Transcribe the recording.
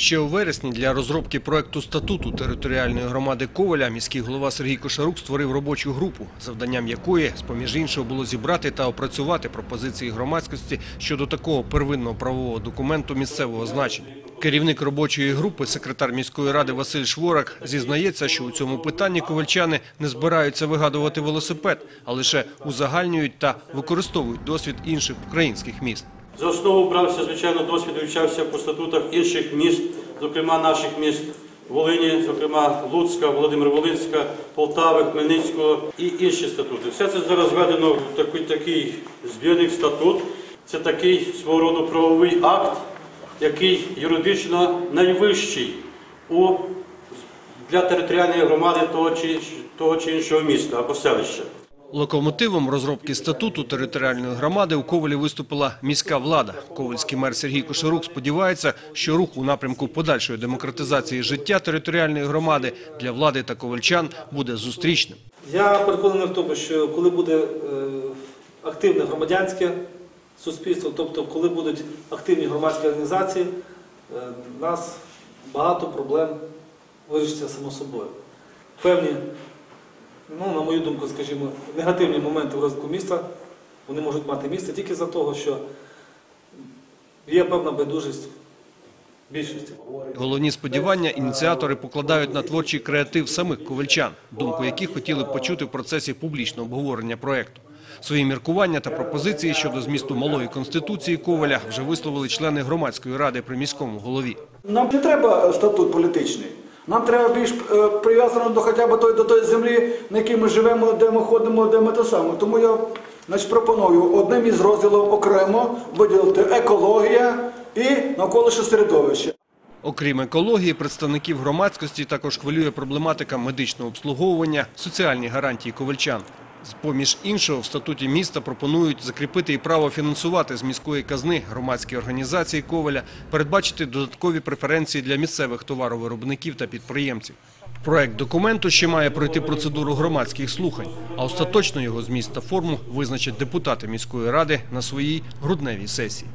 Ще у вересні для розробки проекту статуту територіальної громади Коваля міський голова Сергій Кошарук створив робочу групу, завданням якої, з поміж іншого, було зібрати та опрацювати пропозиції громадськості щодо такого первинного правового документу місцевого значення. Керівник робочої групи, секретар міської ради Василь Шворак, зізнається, що у цьому питанні ковальчани не збираються вигадувати велосипед, а лише узагальнюють та використовують досвід інших українських міст. За основу брався, звичайно, досвід вивчався по статутах інших міст, зокрема наших міст Волині, зокрема Луцька, Володимир-Волинська, Полтави, Хмельницького і інші статути. Все це зараз введено в такий, такий збірник статут. Це такий свого роду правовий акт, який юридично найвищий у, для територіальної громади того чи, того чи іншого міста або селища. Локомотивом розробки статуту територіальної громади у Ковалі виступила міська влада. Ковальський мер Сергій Кошарук сподівається, що рух у напрямку подальшої демократизації життя територіальної громади для влади та ковальчан буде зустрічним. Я переконаний в тому, що коли буде е, активне громадянське суспільство, тобто коли будуть активні громадські організації, е, у нас багато проблем вирішиться само собою. Певні, ну, на мою думку, скажімо, негативні моменти в розвитку міста, вони можуть мати місце тільки за того, що є певна байдужість більшості. Головні сподівання ініціатори покладають на творчий креатив самих ковальчан, думку яких хотіли б почути в процесі публічного обговорення проекту. Свої міркування та пропозиції щодо змісту малої конституції Коваля вже висловили члени громадської ради при міському голові. Нам не треба статут політичний. Нам треба більш е, прив'язано до хоча б той, до тої землі, на якій ми живемо, де ми ходимо, де ми те саме. Тому я значить, пропоную одним із розділів окремо виділити екологія і навколишнє середовище. Окрім екології, представників громадськості також хвилює проблематика медичного обслуговування, соціальні гарантії ковальчан. З-поміж іншого, в статуті міста пропонують закріпити і право фінансувати з міської казни громадські організації Коваля, передбачити додаткові преференції для місцевих товаровиробників та підприємців. Проект документу ще має пройти процедуру громадських слухань, а остаточно його зміст та форму визначать депутати міської ради на своїй грудневій сесії.